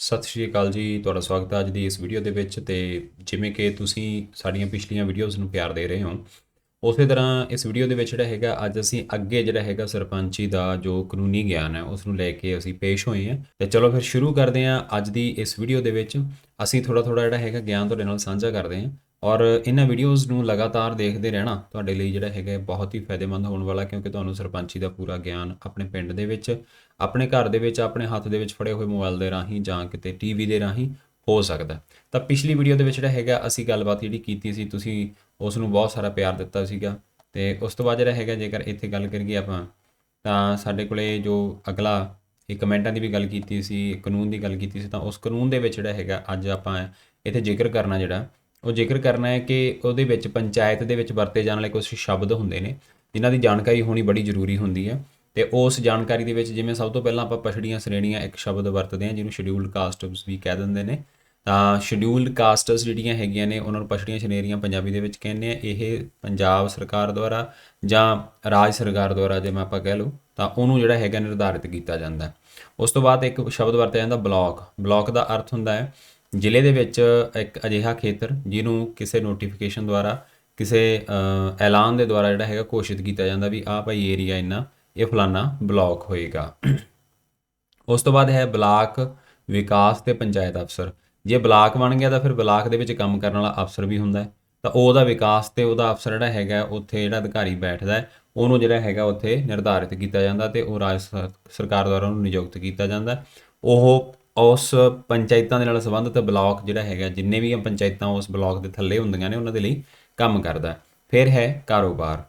ਸਤਿ ਸ਼੍ਰੀ ਅਕਾਲ ਜੀ, ਤੁਹਾਡਾ ਸਵਾਗਤ ਹੈ ਅੱਜ ਦੀ ਇਸ ਵੀਡੀਓ ਦੇ ਵਿੱਚ ਤੇ ਜਿਵੇਂ ਕਿ ਤੁਸੀਂ ਸਾਡੀਆਂ ਪਿਛਲੀਆਂ ਵੀਡੀਓਜ਼ ਨੂੰ ਪਿਆਰ ਦੇ ਰਹੇ ਹੋ, ਉਸੇ ਤਰ੍ਹਾਂ ਇਸ ਵੀਡੀਓ ਦੇ ਵਿੱਚ ਜਿਹੜਾ ਹੈਗਾ, ਅੱਜ ਅਸੀਂ ਅੱਗੇ ਜਿਹੜਾ ਹੈਗਾ ਸਰਪੰਚੀ ਦਾ ਜੋ ਕਾਨੂੰਨੀ ਗਿਆਨ ਹੈ ਉਸ ਨੂੰ ਲੈ ਕੇ ਅਸੀਂ ਪੇਸ਼ ਹੋਏ ਹਾਂ। ਤੇ ਚਲੋ ਫਿਰ ਸ਼ੁਰੂ ਕਰਦੇ ਹਾਂ ਅੱਜ ਦੀ ਇਸ ਵੀਡੀਓ ਦੇ ਵਿੱਚ। ਅਸੀਂ ਥੋੜਾ ਥੋੜਾ ਜਿਹੜਾ ਹੈਗਾ ਗਿਆਨ ਤੁਹਾਡੇ ਨਾਲ ਸਾਂਝਾ ਕਰਦੇ ਹਾਂ। ਔਰ ਇਹਨਾਂ ਵੀਡੀਓਜ਼ ਨੂੰ ਲਗਾਤਾਰ ਦੇਖਦੇ ਰਹਿਣਾ ਤੁਹਾਡੇ ਲਈ ਜਿਹੜਾ ਹੈਗਾ ਬਹੁਤ ਹੀ ਫਾਇਦੇਮੰਦ ਹੋਣ ਵਾਲਾ, ਕਿਉਂਕਿ ਤੁਹਾਨੂੰ ਸਰਪੰਚੀ ਦਾ ਪੂਰਾ ਗਿਆਨ ਆਪਣੇ ਪਿੰਡ ਦੇ ਵਿੱਚ, ਆਪਣੇ ਘਰ ਦੇ ਵਿੱਚ, ਆਪਣੇ ਹੱਥ ਦੇ ਵਿੱਚ ਫੜੇ ਹੋਏ ਮੋਬਾਈਲ ਦੇ ਰਾਹੀਂ ਜਾਂ ਕਿਤੇ ਟੀਵੀ ਦੇ ਰਾਹੀਂ ਹੋ ਸਕਦਾ ਤਾਂ ਪਿਛਲੀ ਵੀਡੀਓ ਦੇ ਵਿੱਚ ਜਿਹੜਾ ਹੈਗਾ, ਅਸੀਂ ਗੱਲਬਾਤ ਜਿਹੜੀ ਕੀਤੀ ਸੀ, ਤੁਸੀਂ ਉਸ ਨੂੰ ਬਹੁਤ ਸਾਰਾ ਪਿਆਰ ਦਿੱਤਾ ਸੀਗਾ ਤੇ ਉਸ ਤੋਂ ਬਾਅਦ ਜਿਹੜਾ ਹੈਗਾ, ਜੇਕਰ ਇੱਥੇ ਗੱਲ ਕਰੀਏ ਆਪਾਂ, ਤਾਂ ਸਾਡੇ ਕੋਲੇ ਜੋ ਅਗਲਾ ਇਹ ਕਮੈਂਟਾਂ ਦੀ ਵੀ ਗੱਲ ਕੀਤੀ ਸੀ, ਕਾਨੂੰਨ ਦੀ ਗੱਲ ਕੀਤੀ ਸੀ, ਤਾਂ ਉਸ ਕਾਨੂੰਨ ਦੇ ਵਿੱਚ ਜਿਹੜਾ ਹੈਗਾ, ਅੱਜ ਆਪਾਂ ਇੱਥੇ ਜ਼ਿਕਰ ਕਰਨਾ ਜਿਹੜਾ ਉਹ ਜ਼ਿਕਰ ਕਰਨਾ ਹੈ ਕਿ ਉਹਦੇ ਵਿੱਚ ਪੰਚਾਇਤ ਦੇ ਵਿੱਚ ਵਰਤੇ ਜਾਣ ਵਾਲੇ ਕੁਝ ਸ਼ਬਦ ਹੁੰਦੇ ਨੇ, ਜਿਨ੍ਹਾਂ ਦੀ ਜਾਣਕਾਰੀ ਹੋਣੀ ਬੜੀ ਜ਼ਰੂਰੀ ਹੁੰਦੀ ਹੈ ਤੇ ਉਸ ਜਾਣਕਾਰੀ ਦੇ ਵਿੱਚ ਜਿਵੇਂ ਸਭ ਤੋਂ ਪਹਿਲਾਂ ਆਪਾਂ ਪਛੜੀਆਂ ਸ਼੍ਰੇਣੀਆਂ ਇੱਕ ਸ਼ਬਦ ਵਰਤਦੇ ਹਾਂ, ਜਿਹਨੂੰ ਸ਼ਡਿਊਲਡ ਕਾਸਟਸ ਵੀ ਕਹਿ ਦਿੰਦੇ ਨੇ, ਤਾਂ ਸ਼ਡਿਊਲਡ ਕਾਸਟਸ ਜਿਹੜੀਆਂ ਹੈਗੀਆਂ ਨੇ, ਉਹਨਾਂ ਨੂੰ ਪਛੜੀਆਂ ਸ਼੍ਰੇਣੀਆਂ ਪੰਜਾਬੀ ਦੇ ਵਿੱਚ ਕਹਿੰਦੇ ਆ, ਇਹ ਪੰਜਾਬ ਸਰਕਾਰ ਦੁਆਰਾ ਜਾਂ ਰਾਜ ਸਰਕਾਰ ਦੁਆਰਾ ਜਿਵੇਂ ਆਪਾਂ ਕਹਿ ਲਓ, ਤਾਂ ਉਹਨੂੰ ਜਿਹੜਾ ਹੈਗਾ ਨਿਰਧਾਰਿਤ ਕੀਤਾ ਜਾਂਦਾ ਉਸ ਤੋਂ ਬਾਅਦ ਇੱਕ ਸ਼ਬਦ ਵਰਤਿਆ ਜਾਂਦਾ ਬਲਾਕ ਬਲਾਕ ਦਾ ਅਰਥ ਹੁੰਦਾ ਹੈ ਜ਼ਿਲ੍ਹੇ ਦੇ ਵਿੱਚ ਇੱਕ ਅਜਿਹਾ ਖੇਤਰ ਜਿਹਨੂੰ ਕਿਸੇ ਨੋਟੀਫਿਕੇਸ਼ਨ ਦੁਆਰਾ, ਕਿਸੇ ਐਲਾਨ ਦੇ ਦੁਆਰਾ ਜਿਹੜਾ ਹੈਗਾ ਘੋਸ਼ਿਤ ਕੀਤਾ ਜਾਂਦਾ ਵੀ ਆਹ ਭਾਈ ਏਰੀਆ ਇੰਨਾ, ਇਹ ਫਲਾਨਾ ਬਲਾਕ ਹੋਏਗਾ। ਉਸ ਤੋਂ ਬਾਅਦ ਹੈ ਬਲਾਕ ਵਿਕਾਸ ਤੇ ਪੰਚਾਇਤ ਅਫਸਰ। ਜੇ ਬਲਾਕ ਬਣ ਗਿਆ ਤਾਂ ਫਿਰ ਬਲਾਕ ਦੇ ਵਿੱਚ ਕੰਮ ਕਰਨ ਵਾਲਾ ਅਫਸਰ ਵੀ ਹੁੰਦਾ ਹੈ। ਤਾਂ ਉਹਦਾ ਵਿਕਾਸ ਤੇ ਉਹਦਾ ਅਫਸਰ ਜਿਹੜਾ ਹੈਗਾ, ਉੱਥੇ ਜਿਹੜਾ ਅਧਿਕਾਰੀ ਬੈਠਦਾ ਹੈ, ਉਹਨੂੰ ਜਿਹੜਾ ਹੈਗਾ ਉੱਥੇ ਨਿਰਧਾਰਿਤ ਕੀਤਾ ਜਾਂਦਾ ਤੇ ਉਹ ਰਾਜ ਸਰ- ਸਰਕਾਰ ਦੁਆਰਾ ਉਹਨੂੰ ਨਿਯੁਕਤ ਕੀਤਾ ਜਾਂਦਾ। ਉਹ ਉਸ ਪੰਚਾਇਤਾਂ ਦੇ ਨਾਲ ਸੰਬੰਧਿਤ ਬਲਾਕ ਜਿਹੜਾ ਹੈਗਾ ਜਿੰਨੇ ਵੀ ਪੰਚਾਇਤਾਂ ਉਸ ਬਲਾਕ ਦੇ ਥੱਲੇ ਹੁੰਦੀਆਂ ਨੇ ਉਹਨਾਂ ਦੇ ਲਈ ਕੰਮ ਕਰਦਾ। ਫਿਰ ਹੈ ਕਾਰੋਬਾਰ।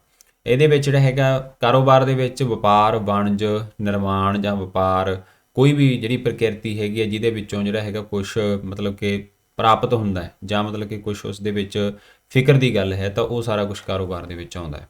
ਇਹਦੇ ਵਿੱਚ ਜਿਹੜਾ ਹੈਗਾ ਕਾਰੋਬਾਰ ਦੇ ਵਿੱਚ ਵਪਾਰ ਵਣਜ ਨਿਰਮਾਣ ਜਾਂ ਵਪਾਰ ਕੋਈ ਵੀ ਜਿਹੜੀ ਪ੍ਰਕਿਰਤੀ ਹੈਗੀ ਹੈ ਜਿਹਦੇ ਵਿੱਚੋਂ ਜਿਹੜਾ ਹੈਗਾ ਕੁਝ ਮਤਲਬ ਕਿ ਪ੍ਰਾਪਤ ਹੁੰਦਾ ਹੈ ਜਾਂ ਮਤਲਬ ਕਿ ਕੁਝ ਉਸ ਦੇ ਵਿੱਚ ਫਿਕਰ ਦੀ ਗੱਲ ਹੈ ਤਾਂ ਉਹ ਸਾਰਾ ਕੁਝ ਕਾਰੋਬਾਰ ਦੇ ਵਿੱਚ ਆਉਂਦਾ ਹੈ।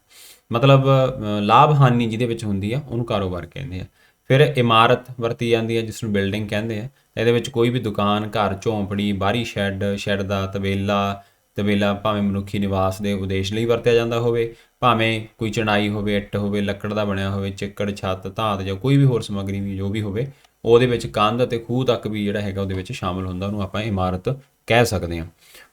ਮਤਲਬ ਅ, ਲਾਭ ਹਾਨੀ ਜਿਹਦੇ ਵਿੱਚ ਹੁੰਦੀ ਆ ਉਹਨੂੰ ਕਾਰੋਬਾਰ ਕਹਿੰਦੇ ਆ। ਫਿਰ ਇਮਾਰਤ ਵਰਤੀ ਜਾਂਦੀ ਹੈ ਜਿਸ ਨੂੰ ਬਿਲਡਿੰਗ ਕਹਿੰਦੇ ਆ। ਇਹਦੇ ਵਿੱਚ ਕੋਈ ਵੀ ਦੁਕਾਨ, ਘਰ, ਝੌਂਪੜੀ, ਬਾਹਰੀ ਸ਼ੈੱਡ ਸ਼ੈੱਡ ਦਾ ਤਬੇਲਾ ਤਬੇਲਾ ਭਾਵੇਂ ਮਨੁੱਖੀ ਨਿਵਾਸ ਦੇ ਉਦੇਸ਼ ਲਈ ਵਰਤਿਆ ਜਾਂਦਾ ਹੋਵੇ, ਭਾਵੇਂ ਕੋਈ ਚਣਾਈ ਹੋਵੇ, ਇੱਟ ਹੋਵੇ, ਲੱਕੜ ਦਾ ਬਣਿਆ ਹੋਵੇ, ਚਿੱਕੜ, ਛੱਤ, ਧਾਤ ਜਾਂ ਕੋਈ ਵੀ ਹੋਰ ਸਮੱਗਰੀ ਵੀ ਜੋ ਵੀ ਹੋਵੇ, ਉਹਦੇ ਵਿੱਚ ਕੰਧ ਅਤੇ ਖੂਹ ਤੱਕ ਵੀ ਜਿਹੜਾ ਹੈਗਾ ਉਹਦੇ ਵਿੱਚ ਸ਼ਾਮਲ ਹੁੰਦਾ, ਉਹਨੂੰ ਆਪਾਂ ਇਮਾਰਤ ਕਹਿ ਸਕਦੇ ਹਾਂ।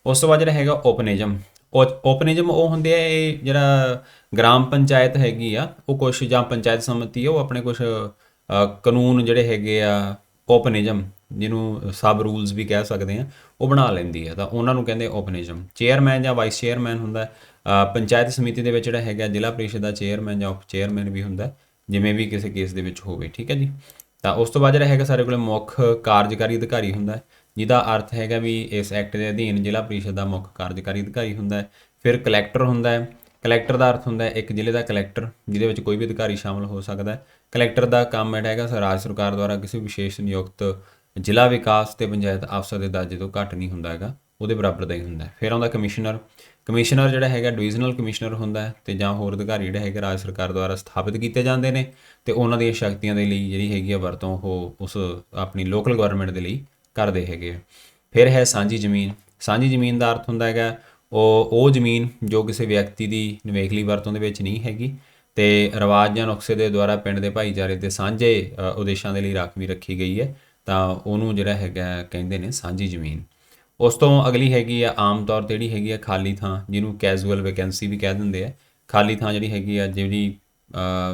ਉਸ ਤੋਂ ਬਾਅਦ ਜਿਹੜਾ ਹੈਗਾ ਓਪਨਿਜ਼ਮ ਓਪਨਿਜ਼ਮ ਉਹ ਹੁੰਦੇ ਆ, ਇਹ ਜਿਹੜਾ ਗ੍ਰਾਮ ਪੰਚਾਇਤ ਹੈਗੀ ਆ, ਉਹ ਕੁਛ ਜਾਂ ਪੰਚਾਇਤ ਸਮਿਤੀ ਆ, ਉਹ ਆਪਣੇ ਕੁਛ ਕਾਨੂੰਨ ਜਿਹੜੇ ਹੈਗੇ ਆ ਓਪਨਿਜ਼ਮ ਜਿਹਨੂੰ ਸਬ ਰੂਲਸ ਵੀ ਕਹਿ ਸਕਦੇ ਆ, ਉਹ ਬਣਾ ਲੈਂਦੀ ਹੈ। ਤਾਂ ਉਹਨਾਂ ਨੂੰ ਕਹਿੰਦੇ ਓਪਨਿਜ਼ਮ। ਚੇਅਰਮੈਨ ਜਾਂ ਵਾਈਸ ਚੇਅਰਮੈਨ ਹੁੰਦਾ ਪੰਚਾਇਤ ਸਮਿਤੀ ਦੇ ਵਿੱਚ ਜਿਹੜਾ ਹੈਗਾ, ਜ਼ਿਲ੍ਹਾ ਪ੍ਰੀਸ਼ਦ ਦਾ ਚੇਅਰਮੈਨ ਜਾਂ ਉਪ ਚੇਅਰਮੈਨ ਵੀ ਹੁੰਦਾ ਜਿਵੇਂ ਵੀ ਕਿਸੇ ਕੇਸ ਦੇ ਵਿੱਚ ਹੋਵੇ, ਠੀਕ ਹੈ ਜੀ? ਤਾਂ ਉਸ ਤੋਂ ਬਾਅਦ ਜਿਹੜਾ ਹੈਗਾ, ਸਾਡੇ ਕੋਲ ਮੁੱਖ ਕਾਰਜਕਾਰੀ ਅਧਿਕਾਰੀ ਹੁੰਦਾ ਜਿਹਦਾ ਅਰਥ ਹੈਗਾ ਵੀ ਇਸ ਐਕਟ ਦੇ ਅਧੀਨ ਜ਼ਿਲ੍ਹਾ ਪ੍ਰੀਸ਼ਦ ਦਾ ਮੁੱਖ ਕਾਰਜਕਾਰੀ ਅਧਿਕਾਰੀ ਹੁੰਦਾ ਫਿਰ ਕਲੈਕਟਰ ਹੁੰਦਾ ਹੈ। ਕਲੈਕਟਰ ਦਾ ਅਰਥ ਹੁੰਦਾ ਹੈ, ਇੱਕ ਜ਼ਿਲ੍ਹੇ ਦਾ ਕਲੈਕਟਰ, ਜਿਹਦੇ ਵਿੱਚ ਕੋਈ ਵੀ ਅਧਿਕਾਰੀ ਸ਼ਾਮਲ ਹੋ ਸਕਦਾ ਹੈ। ਕਲੈਕਟਰ ਦਾ ਕੰਮ ਜਿਹੜਾ ਹੈਗਾ, ਰਾਜ ਸਰਕਾਰ ਦੁਆਰਾ ਕਿਸੇ ਵਿਸ਼ੇਸ਼ ਨਿਯੁਕਤ ਜ਼ਿਲ੍ਹਾ ਵਿਕਾਸ ਤੇ ਪੰਚਾਇਤ ਅਫਸਰ ਦੇ ਦਰਜੇ ਤੋਂ ਘੱਟ ਨਹੀਂ ਹੁੰਦਾ ਹੈਗਾ, ਉਹਦੇ ਬਰਾਬਰ ਦਾ ਹੀ ਹੁੰਦਾ ਹੈ। ਫਿਰ ਆਉਂਦਾ ਕਮਿਸ਼ਨਰ। ਕਮਿਸ਼ਨਰ ਜਿਹੜਾ ਹੈਗਾ ਡਿਵੀਜ਼ਨਲ ਕਮਿਸ਼ਨਰ ਹੁੰਦਾ ਹੈ ਤੇ ਜਾਂ ਹੋਰ ਅਧਿਕਾਰੀ ਜਿਹੜੇ ਹੈਗੇ ਰਾਜ ਸਰਕਾਰ ਦੁਆਰਾ ਸਥਾਪਿਤ ਕੀਤੇ ਜਾਂਦੇ ਨੇ ਤੇ ਉਹਨਾਂ ਦੀਆਂ ਸ਼ਕਤੀਆਂ ਦੇ ਲਈ ਜਿਹੜੀ ਹੈਗੀ ਆ ਵਰਤੋਂ ਉਹ ਉਸ ਆਪਣੀ ਲੋਕਲ ਗਵਰਨਮੈਂਟ ਦੇ ਲਈ ਕਰਦੇ ਹੈਗੇ ਆ। ਫਿਰ ਹੈ ਸਾਂਝੀ ਜ਼ਮੀਨ। ਸਾਂਝੀ ਜ਼ਮੀਨ ਦਾ ਅਰਥ ਹੁੰਦਾ ਹੈਗਾ, ਉਹ ਉਹ ਜ਼ਮੀਨ ਜੋ ਕਿਸੇ ਵਿਅਕਤੀ ਦੀ ਨਿਵੇਕਲੀ ਵਰਤੋਂ ਦੇ ਵਿੱਚ ਨਹੀਂ ਹੈਗੀ ਤੇ ਰਿਵਾਜ ਜਾਂ ਨੁਕਸੇ ਦੇ ਦੁਆਰਾ ਪਿੰਡ ਦੇ ਭਾਈਚਾਰੇ ਦੇ ਸਾਂਝੇ ਉਦੇਸ਼ਾਂ ਦੇ ਲਈ ਰਾਖਵੀਂ ਰੱਖੀ ਗਈ ਹੈ। ਤਾਂ ਉਹਨੂੰ ਜਿਹੜਾ ਹੈਗਾ ਕਹਿੰਦੇ ਨੇ ਸਾਂਝੀ ਜ਼ਮੀਨ। ਉਸ ਤੋਂ ਅਗਲੀ ਹੈਗੀ ਆ ਆਮ ਤੌਰ ਤੇ ਜਿਹੜੀ ਹੈਗੀ ਆ ਖਾਲੀ ਥਾਂ, ਜਿਹਨੂੰ ਕੈਜੂਅਲ ਵੈਕੈਂਸੀ ਵੀ ਕਹਿ ਦਿੰਦੇ ਆ। ਖਾਲੀ ਥਾਂ ਜਿਹੜੀ ਹੈਗੀ ਆ, ਜਿਹੜੀ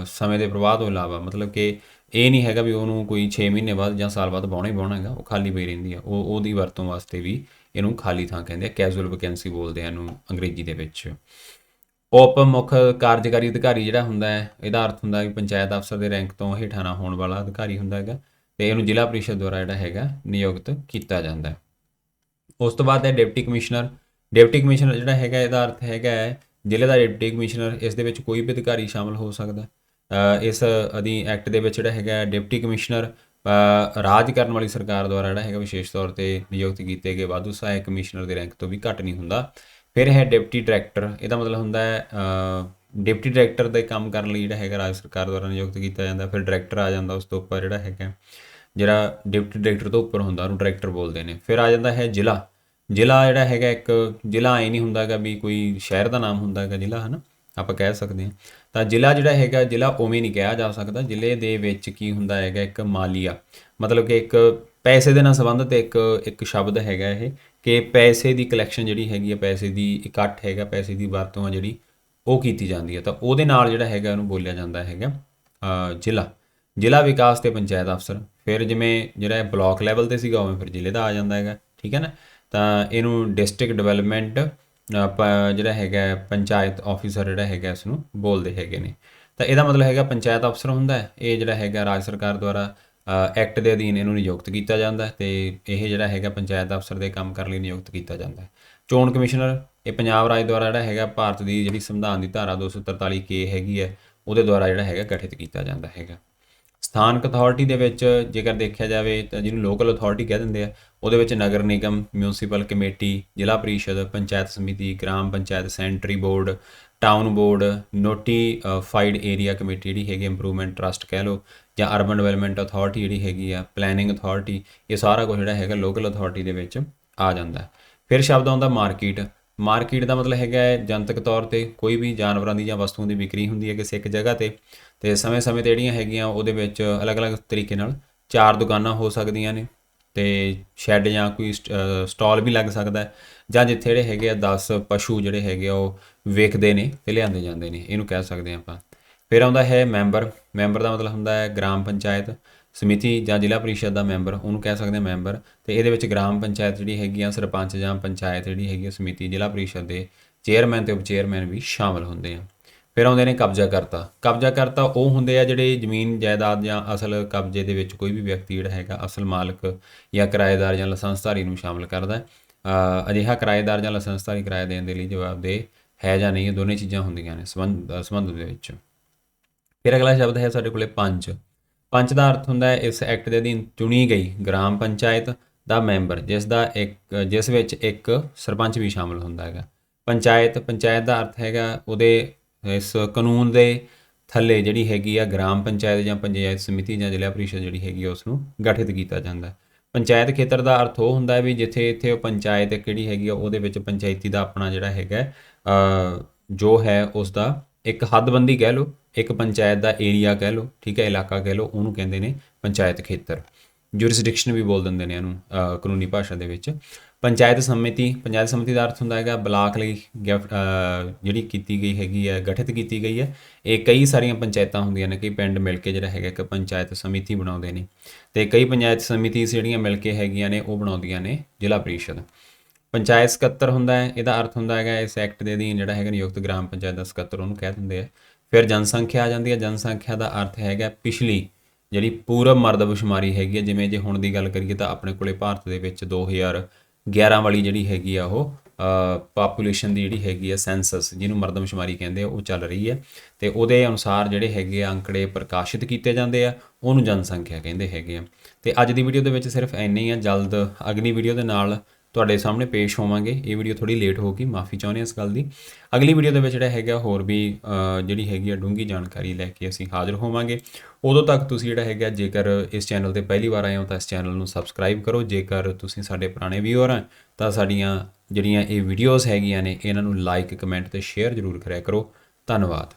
ਸਮੇਂ ਦੇ ਪ੍ਰਵਾਹ ਤੋਂ ਇਲਾਵਾ, ਮਤਲਬ ਕਿ ਇਹ ਨਹੀਂ ਹੈਗਾ ਵੀ ਉਹਨੂੰ ਕੋਈ 6 ਮਹੀਨੇ ਬਾਅਦ ਜਾਂ ਸਾਲ ਬਾਅਦ ਬਾਉਣਾ ਹੀ ਬਾਉਣਾ ਹੈਗਾ, ਉਹ ਖਾਲੀ ਪਈ ਰਹਿੰਦੀ ਆ। ਉਹ, ਉਹਦੀ ਵਰਤੋਂ ਵਾਸਤੇ ਵੀ ਇਹਨੂੰ ਖਾਲੀ ਥਾਂ ਕਹਿੰਦੇ ਆ ਕੈਜੂਅਲ ਵੈਕੈਂਸੀ ਬੋਲਦੇ ਆ ਇਹਨੂੰ ਅੰਗਰੇਜ਼ੀ ਦੇ ਵਿੱਚ। ਉਪ ਮੁੱਖ ਕਾਰਜਕਾਰੀ ਅਧਿਕਾਰੀ ਜਿਹੜਾ ਹੁੰਦਾ ਹੈ, ਇਹਦਾ ਅਰਥ ਹੁੰਦਾ ਹੈ ਕਿ ਪੰਚਾਇਤ ਅਫਸਰ ਦੇ ਰੈਂਕ ਤੋਂ ਹੇਠਾਂ ਨਾ ਹੋਣ ਵਾਲਾ ਅਧਿਕਾਰੀ ਹੁੰਦਾ ਹੈਗਾ। ਤੇ ਇਹਨੂੰ ਜ਼ਿਲ੍ਹਾ ਪ੍ਰੀਸ਼ਦ ਦੁਆਰਾ ਜਿਹੜਾ ਹੈਗਾ ਨਿਯੁਕਤ ਕੀਤਾ ਜਾਂਦਾ ਹੈ। ਉਸ ਤੋਂ ਬਾਅਦ ਹੈ ਡਿਪਟੀ ਕਮਿਸ਼ਨਰ। ਡਿਪਟੀ ਕਮਿਸ਼ਨਰ ਜਿਹੜਾ ਹੈਗਾ ਇਹਦਾ ਅਰਥ ਹੈਗਾ ਹੈ, ਜ਼ਿਲ੍ਹੇ ਦਾ ਡਿਪਟੀ ਕਮਿਸ਼ਨਰ, ਇਸ ਦੇ ਵਿੱਚ ਕੋਈ ਵੀ ਅਧਿਕਾਰੀ ਸ਼ਾਮਲ ਹੋ ਸਕਦਾ ਇਸ ਅਧੀ ਐਕਟ ਦੇ ਵਿੱਚ ਜਿਹੜਾ ਹੈਗਾ ਡਿਪਟੀ ਕਮਿਸ਼ਨਰ ਰਾਜ ਕਰਨ ਵਾਲੀ ਸਰਕਾਰ ਦੁਆਰਾ ਜਿਹੜਾ ਹੈਗਾ ਵਿਸ਼ੇਸ਼ ਤੌਰ ਤੇ ਨਿਯੁਕਤ ਕੀਤੇ ਗਏ ਵਾਧੂ ਸਹਾਇਕ ਕਮਿਸ਼ਨਰ ਦੇ ਰੈਂਕ ਤੋਂ ਵੀ ਘੱਟ ਨਹੀਂ ਹੁੰਦਾ। ਫਿਰ ਹੈ ਡਿਪਟੀ ਡਾਇਰੈਕਟਰ। ਇਹਦਾ ਮਤਲਬ ਹੁੰਦਾ ਹੈ ਡਿਪਟੀ ਡਾਇਰੈਕਟਰ ਦੇ ਕੰਮ ਕਰਨ ਲਈ ਜਿਹੜਾ ਹੈਗਾ ਰਾਜ ਸਰਕਾਰ ਦੁਆਰਾ ਨਿਯੁਕਤ ਕੀਤਾ ਜਾਂਦਾ, ਫਿਰ ਡਾਇਰੈਕਟਰ ਆ ਜਾਂਦਾ, ਉਸ ਤੋਂ ਉੱਪਰ ਜਿਹੜਾ ਹੈਗਾ, ਜਿਹੜਾ ਡਿਪਟੀ ਡਾਇਰੈਕਟਰ ਤੋਂ ਉੱਪਰ ਹੁੰਦਾ, ਉਹਨੂੰ ਡਾਇਰੈਕਟਰ ਬੋਲਦੇ ਨੇ। ਫਿਰ ਆ ਜਾਂਦਾ ਹੈ ਜ਼ਿਲ੍ਹਾ। ਜ਼ਿਲ੍ਹਾ ਜਿਹੜਾ ਹੈਗਾ ਇੱਕ, ਜ਼ਿਲ੍ਹਾ ਐ ਨਹੀਂ ਹੁੰਦਾਗਾ ਵੀ ਕੋਈ ਸ਼ਹਿਰ ਦਾ ਨਾਮ ਹੁੰਦਾਗਾ ਜ਼ਿਲ੍ਹਾ, ਹਨਾ? ਆਪਾਂ ਕਹਿ ਸਕਦੇ ਹਾਂ। ਤਾਂ ਜ਼ਿਲ੍ਹਾ ਜਿਹੜਾ ਹੈਗਾ, ਜ਼ਿਲ੍ਹਾ ਉਵੇਂ ਨਹੀਂ ਕਿਹਾ ਜਾ ਸਕਦਾ। ਜ਼ਿਲ੍ਹੇ ਦੇ ਵਿੱਚ ਕੀ ਹੁੰਦਾ ਹੈਗਾ, ਇੱਕ ਮਾਲੀਆ। ਮਤਲਬ ਕਿ ਇੱਕ ਪੈਸੇ ਦੇ ਨਾਲ ਸੰਬੰਧਿਤ ਇੱਕ ਇੱਕ ਸ਼ਬਦ ਹੈਗਾ ਇਹ, ਕਿ ਪੈਸੇ ਦੀ ਕਲੈਕਸ਼ਨ ਜਿਹੜੀ ਹੈਗੀ ਹੈ ਪੈਸੇ ਦੀ ਇਕੱਠ ਹੈਗਾ, ਪੈਸੇ ਦੀ ਵਰਤੋਂ ਆ ਜਿਹੜੀ ਉਹ ਕੀਤੀ ਜਾਂਦੀ ਹੈ। ਤਾਂ ਉਹਦੇ ਨਾਲ ਜਿਹੜਾ ਹੈਗਾ, ਉਹਨੂੰ ਬੋਲਿਆ ਜਾਂਦਾ ਹੈਗਾ ਜ਼ਿਲ੍ਹਾ। ਜ਼ਿਲ੍ਹਾ ਵਿਕਾਸ ਤੇ ਪੰਚਾਇਤ ਅਫਸਰ। ਫਿਰ ਜਿਵੇਂ ਜਿਹੜਾ ਇਹ ਬਲਾਕ ਲੈਵਲ ਤੇ ਸੀਗਾ, ਉਵੇਂ ਫਿਰ ਜ਼ਿਲ੍ਹੇ ਦਾ ਆ ਜਾਂਦਾ ਹੈਗਾ, ਠੀਕ ਹੈ ਨਾ? ਤਾਂ ਇਹਨੂੰ ਡਿਸਟ੍ਰਿਕਟ ਡਿਵੈਲਪਮੈਂਟ ਜਿਹੜਾ ਹੈਗਾ, ਪੰਚਾਇਤ ਆਫੀਸਰ ਜਿਹੜਾ ਹੈਗਾ ਇਸ ਨੂੰ ਬੋਲਦੇ ਹੈਗੇ ਨੇ। ਤਾਂ ਇਹਦਾ ਮਤਲਬ ਹੈਗਾ, ਪੰਚਾਇਤ ਅਫਸਰ ਹੁੰਦਾ ਹੈ। ਇਹ ਜਿਹੜਾ ਹੈਗਾ, ਰਾਜ ਸਰਕਾਰ ਦੁਆਰਾ ਐਕਟ ਦੇ ਅਧੀਨ ਇਹਨੂੰ ਨਿਯੁਕਤ ਕੀਤਾ ਜਾਂਦਾ ਹੈ ਤੇ ਇਹ ਜਿਹੜਾ ਹੈਗਾ, ਪੰਚਾਇਤ ਅਫਸਰ ਦੇ ਕੰਮ ਕਰਨ ਲਈ ਨਿਯੁਕਤ ਕੀਤਾ ਜਾਂਦਾ ਹੈ। ਚੋਣ ਕਮਿਸ਼ਨਰ, ਇਹ ਪੰਜਾਬ ਰਾਜ ਦੁਆਰਾ ਜਿਹੜਾ ਹੈਗਾ ਭਾਰਤ ਦੀ ਜਿਹੜੀ ਸੰਵਿਧਾਨ ਦੀ ਧਾਰਾ 243 ਕੇ ਹੈਗੀ ਹੈ, ਉਹਦੇ ਦੁਆਰਾ ਜਿਹੜਾ ਹੈਗਾ ਗਠਿਤ ਕੀਤਾ ਜਾਂਦਾ ਹੈਗਾ। ਸਥਾਨਕ ਅਥਾਰਟੀ ਦੇ ਵਿੱਚ ਜੇਕਰ ਦੇਖਿਆ ਜਾਵੇ ਤਾਂ ਜਿਹਨੂੰ ਲੋਕਲ ਅਥਾਰਟੀ ਕਹਿ ਦਿੰਦੇ ਆ, ਉਹਦੇ ਵਿੱਚ Nagar Nigam municipal committee Zila Parishad, panchayat samiti, gram panchayat sentry board town board notified area committee ਜਿਹੜੀ ਹੈਗੀ ਇੰਪਰੂਵਮੈਂਟ ਟਰਸਟ ਕਹਿ ਲਓ, ਜਾਂ ਅਰਬਨ ਡਿਵੈਲਪਮੈਂਟ ਅਥਾਰਟੀ ਜਿਹੜੀ ਹੈਗੀ ਆ ਪਲੈਨਿੰਗ ਅਥਾਰਟੀ ਇਹ ਸਾਰਾ ਕੁਝ ਜਿਹੜਾ ਹੈਗਾ ਲੋਕਲ ਅਥਾਰਟੀ ਦੇ ਵਿੱਚ ਆ ਜਾਂਦਾ। ਹੈ ਫਿਰ ਸ਼ਬਦ ਆਉਂਦਾ ਮਾਰਕੀਟ। ਮਾਰਕੀਟ ਦਾ ਮਤਲਬ ਹੈਗਾ ਹੈ ਜਨਤਕ ਤੌਰ ਤੇ ਕੋਈ ਵੀ ਜਾਨਵਰਾਂ ਦੀ ਜਾਂ ਵਸਤੂਆਂ ਦੀ ਵਿਕਰੀ ਹੁੰਦੀ ਹੈ ਕਿਸੇ ਇੱਕ ਜਗ੍ਹਾ ਤੇ। ਤੇ ਸਮੇਂ-ਸਮੇਂ ਤੇ ਜਿਹੜੀਆਂ ਹੈਗੀਆਂ ਉਹਦੇ ਵਿੱਚ ਅਲੱਗ-ਅਲੱਗ ਤਰੀਕੇ ਨਾਲ ਚਾਰ ਦੁਕਾਨਾਂ ਹੋ ਸਕਦੀਆਂ ਨੇ ਤੇ ਸ਼ੈੱਡ ਜਾਂ ਕੋਈ ਸਟਾਲ ਵੀ ਲੱਗ ਸਕਦਾ ਜਾਂ ਜਿੱਥੇ ਜਿਹੜੇ ਹੈਗੇ ਆ 10 ਪਸ਼ੂ ਜਿਹੜੇ ਹੈਗੇ ਆ ਉਹ ਵੇਖਦੇ ਨੇ ਤੇ ਲਿਆਂਦੇ ਜਾਂਦੇ ਨੇ, ਇਹਨੂੰ ਕਹਿ ਸਕਦੇ ਹਾਂ ਆਪਾਂ। ਫਿਰ ਆਉਂਦਾ ਹੈ ਮੈਂਬਰ। ਮੈਂਬਰ ਦਾ ਮਤਲਬ ਹੁੰਦਾ ਹੈ ਗ੍ਰਾਮ ਪੰਚਾਇਤ। ਸਮਿਤੀ ਜਾਂ ਜ਼ਿਲ੍ਹਾ ਪਰਿਸ਼ਦ ਦਾ ਮੈਂਬਰ, ਉਹਨੂੰ ਕਹਿ ਸਕਦੇ ਹਾਂ ਮੈਂਬਰ, ਤੇ ਇਹਦੇ ਵਿੱਚ ਗ੍ਰਾਮ ਪੰਚਾਇਤ ਜਿਹੜੀ ਹੈਗੀ ਆ, ਸਰਪੰਚ ਜਾਂ ਪੰਚਾਇਤ ਜਿਹੜੀ ਹੈਗੀ ਆ ਸਮਿਤੀ, ਜ਼ਿਲ੍ਹਾ ਪਰਿਸ਼ਦ ਦੇ ਚੇਅਰਮੈਨ ਤੇ ਉਪ ਚੇਅਰਮੈਨ ਵੀ ਸ਼ਾਮਲ ਹੁੰਦੇ ਆ। ਫਿਰ ਆਉਂਦੇ ਨੇ ਕਬਜ਼ਾ ਕਰਤਾ। ਕਬਜ਼ਾ ਕਰਤਾ, ਉਹ ਹੁੰਦੇ ਆ ਜਿਹੜੇ ਜ਼ਮੀਨ, ਜਾਇਦਾਦ ਜਾਂ ਅਸਲ ਕਬਜ਼ੇ ਦੇ ਵਿੱਚ ਕੋਈ ਵੀ ਵਿਅਕਤੀ ਜਿਹੜਾ ਹੈਗਾ, ਅਸਲ ਮਾਲਕ ਜਾਂ ਕਿਰਾਏਦਾਰ ਜਾਂ ਲਾਇਸੈਂਸਧਾਰੀ ਨੂੰ ਸ਼ਾਮਲ ਕਰਦਾ ਹੈ। ਅਜਿਹਾ ਕਿਰਾਏਦਾਰ ਜਾਂ ਲਾਇਸੈਂਸਧਾਰੀ ਕਿਰਾਏ ਦੇਣ ਦੇ ਲਈ ਜਵਾਬਦੇਹ ਹੈ ਜਾਂ ਨਹੀਂ, ਇਹ ਦੋਨੇ ਚੀਜ਼ਾਂ ਹੁੰਦੀਆਂ ਨੇ ਸੰਬੰਧ ਸੰਬੰਧ ਦੇ ਵਿੱਚ। ਫਿਰ ਅਗਲਾ ਸ਼ਬਦ ਹੈ ਸਾਡੇ ਕੋਲੇ ਪੰਜ। ਪੰਚ ਦਾ ਅਰਥ ਹੁੰਦਾ ਹੈ, ਇਸ ਐਕਟ ਦੇ ਅਧੀਨ ਚੁਣੀ ਗਈ ਗ੍ਰਾਮ ਪੰਚਾਇਤ ਦਾ ਮੈਂਬਰ, ਜਿਸ ਦਾ ਇੱਕ, ਜਿਸ ਵਿੱਚ ਇੱਕ ਸਰਪੰਚ ਵੀ ਸ਼ਾਮਲ ਹੁੰਦਾ ਹੈਗਾ। ਪੰਚਾਇਤ ਪੰਚਾਇਤ ਦਾ ਅਰਥ ਹੈਗਾ ਉਹਦੇ, ਇਸ ਕਾਨੂੰਨ ਦੇ ਥੱਲੇ ਜਿਹੜੀ ਹੈਗੀ ਆ ਗ੍ਰਾਮ ਪੰਚਾਇਤ ਜਾਂ ਪੰਚਾਇਤ ਸਮਿਤੀ ਜਾਂ ਜ਼ਿਲ੍ਹਾ ਪ੍ਰੀਸ਼ਦ ਜਿਹੜੀ ਹੈਗੀ ਆ ਉਸ ਨੂੰ ਗਠਿਤ ਕੀਤਾ ਜਾਂਦਾ ਹੈ। ਪੰਚਾਇਤ ਖੇਤਰ ਦਾ ਅਰਥ ਉਹ ਹੁੰਦਾ ਹੈ ਵੀ ਜਿੱਥੇ ਇੱਥੇ ਉਹ ਪੰਚਾਇਤ ਕਿਹੜੀ ਹੈਗੀ ਆ, ਉਹਦੇ ਵਿੱਚ ਪੰਚਾਇਤੀ ਦਾ ਆਪਣਾ ਜਿਹੜਾ ਹੈਗਾ ਜੋ ਹੈ ਉਸ ਦਾ ਇੱਕ ਹੱਦਬੰਦੀ ਕਹਿ ਲਓ। ਇੱਕ ਪੰਚਾਇਤ ਦਾ ਏਰੀਆ ਕਹਿ ਲਓ, ਠੀਕ ਹੈ, ਇਲਾਕਾ ਕਹਿ ਲਓ, ਉਹਨੂੰ ਕਹਿੰਦੇ ਨੇ ਪੰਚਾਇਤ ਖੇਤਰ। ਜੁਰਿਸਡਿਕਸ਼ਨ ਵੀ ਬੋਲ ਦਿੰਦੇ ਨੇ ਇਹਨੂੰ ਕਾਨੂੰਨੀ ਭਾਸ਼ਾ ਦੇ ਵਿੱਚ। ਪੰਚਾਇਤ ਸਮਿਤੀ ਪੰਚਾਇਤ ਸਮਿਤੀ ਦਾ ਅਰਥ ਹੁੰਦਾ ਹੈਗਾ ਬਲਾਕ ਲਈ ਗਿਫਟ ਜਿਹੜੀ ਕੀਤੀ ਗਈ ਹੈਗੀ ਹੈ, ਗਠਿਤ ਕੀਤੀ ਗਈ ਹੈ। ਇਹ ਕਈ ਸਾਰੀਆਂ ਪੰਚਾਇਤਾਂ ਹੁੰਦੀਆਂ ਨੇ ਕਈ ਪਿੰਡ ਮਿਲ ਕੇ ਜਿਹੜਾ ਹੈਗਾ ਇੱਕ ਪੰਚਾਇਤ ਸਮਿਤੀ ਬਣਾਉਂਦੇ ਨੇ। ਤੇ ਕਈ ਪੰਚਾਇਤ ਸਮਿਤੀ ਜਿਹੜੀਆਂ ਮਿਲ ਕੇ ਹੈਗੀਆਂ ਨੇ, ਉਹ ਬਣਾਉਂਦੀਆਂ ਨੇ ਜ਼ਿਲ੍ਹਾ ਪ੍ਰੀਸ਼ਦ। ਪੰਚਾਇਤ ਸਕੱਤਰ ਹੁੰਦਾ ਹੈ, ਇਹਦਾ ਅਰਥ ਹੁੰਦਾ ਹੈਗਾ ਇਸ ਐਕਟ ਦੇ ਅਧੀਨ ਜਿਹੜਾ ਹੈਗਾ ਨਿਯੁਕਤ ਗ੍ਰਾਮ ਪੰਚਾਇਤ ਦਾ ਸਕੱਤਰ ਉਹਨੂੰ ਕਹਿ ਦਿੰਦੇ ਆ। ਫਿਰ ਜਨਸੰਖਿਆ ਆ ਜਾਂਦੀ ਹੈ। ਜਨਸੰਖਿਆ ਦਾ ਅਰਥ ਹੈਗਾ ਪਿਛਲੀ, ਜਿਹੜੀ ਪੂਰਬ ਮਰਦਮਸ਼ੁਮਾਰੀ ਹੈਗੀ ਹੈ। ਜਿਵੇਂ ਜੇ ਹੁਣ ਦੀ ਗੱਲ ਕਰੀਏ ਤਾਂ ਆਪਣੇ ਕੋਲੇ ਭਾਰਤ ਦੇ ਵਿੱਚ 2011 ਵਾਲੀ ਜਿਹੜੀ ਹੈਗੀ ਆ ਉਹ ਪਾਪੂਲੇਸ਼ਨ ਦੀ ਜਿਹੜੀ ਹੈਗੀ ਆ ਸੈਂਸਸ ਜਿਹਨੂੰ ਮਰਦਮਸ਼ੁਮਾਰੀ ਕਹਿੰਦੇ ਆ, ਉਹ ਚੱਲ ਰਹੀ ਹੈ। ਤੇ ਉਹਦੇ ਅਨੁਸਾਰ ਜਿਹੜੇ ਹੈਗੇ ਆ ਅੰਕੜੇ ਪ੍ਰਕਾਸ਼ਿਤ ਕੀਤੇ ਜਾਂਦੇ ਆ, ਉਹਨੂੰ ਜਨਸੰਖਿਆ ਕਹਿੰਦੇ ਹੈਗੇ ਆ। ਤੇ ਅੱਜ ਦੀ ਵੀਡੀਓ ਦੇ ਵਿੱਚ ਸਿਰਫ ਇੰਨੇ ਹੀ ਆ। ਜਲਦ ਅਗਲੀ ਵੀਡੀਓ ਦੇ ਨਾਲ ਤੁਹਾਡੇ ਸਾਹਮਣੇ ਪੇਸ਼ ਹੋਵਾਂਗੇ। ਇਹ ਵੀਡੀਓ ਥੋੜੀ ਲੇਟ ਹੋ ਗਈ ਮਾਫੀ ਚਾਹੁੰਦੇ ਹਾਂ ਇਸ ਗੱਲ ਦੀ। ਅਗਲੀ ਵੀਡੀਓ ਦੇ ਵਿੱਚ ਜਿਹੜਾ ਹੈਗਾ, ਹੋਰ ਵੀ ਜਿਹੜੀ ਹੈਗੀ ਆ ਡੂੰਗੀ ਜਾਣਕਾਰੀ ਲੈ ਕੇ ਅਸੀਂ ਹਾਜ਼ਰ ਹੋਵਾਂਗੇ। ਉਦੋਂ ਤੱਕ ਤੁਸੀਂ ਜਿਹੜਾ ਹੈਗਾ, ਜੇਕਰ ਇਸ ਚੈਨਲ ਤੇ ਪਹਿਲੀ ਵਾਰ ਆਏ ਹੋ, ਤਾਂ ਇਸ ਚੈਨਲ ਨੂੰ ਸਬਸਕ੍ਰਾਈਬ ਕਰੋ। ਜੇਕਰ ਤੁਸੀਂ ਸਾਡੇ ਪੁਰਾਣੇ ਵੀਅਰ ਆ, ਤਾਂ ਸਾਡੀਆਂ ਜਿਹੜੀਆਂ ਇਹ ਵੀਡੀਓਜ਼ ਹੈਗੀਆਂ ਨੇ, ਇਹਨਾਂ ਨੂੰ ਲਾਈਕ ਕਮੈਂਟ ਤੇ ਸ਼ੇਅਰ ਜ਼ਰੂਰ ਕਰਿਆ ਕਰੋ। ਧੰਨਵਾਦ।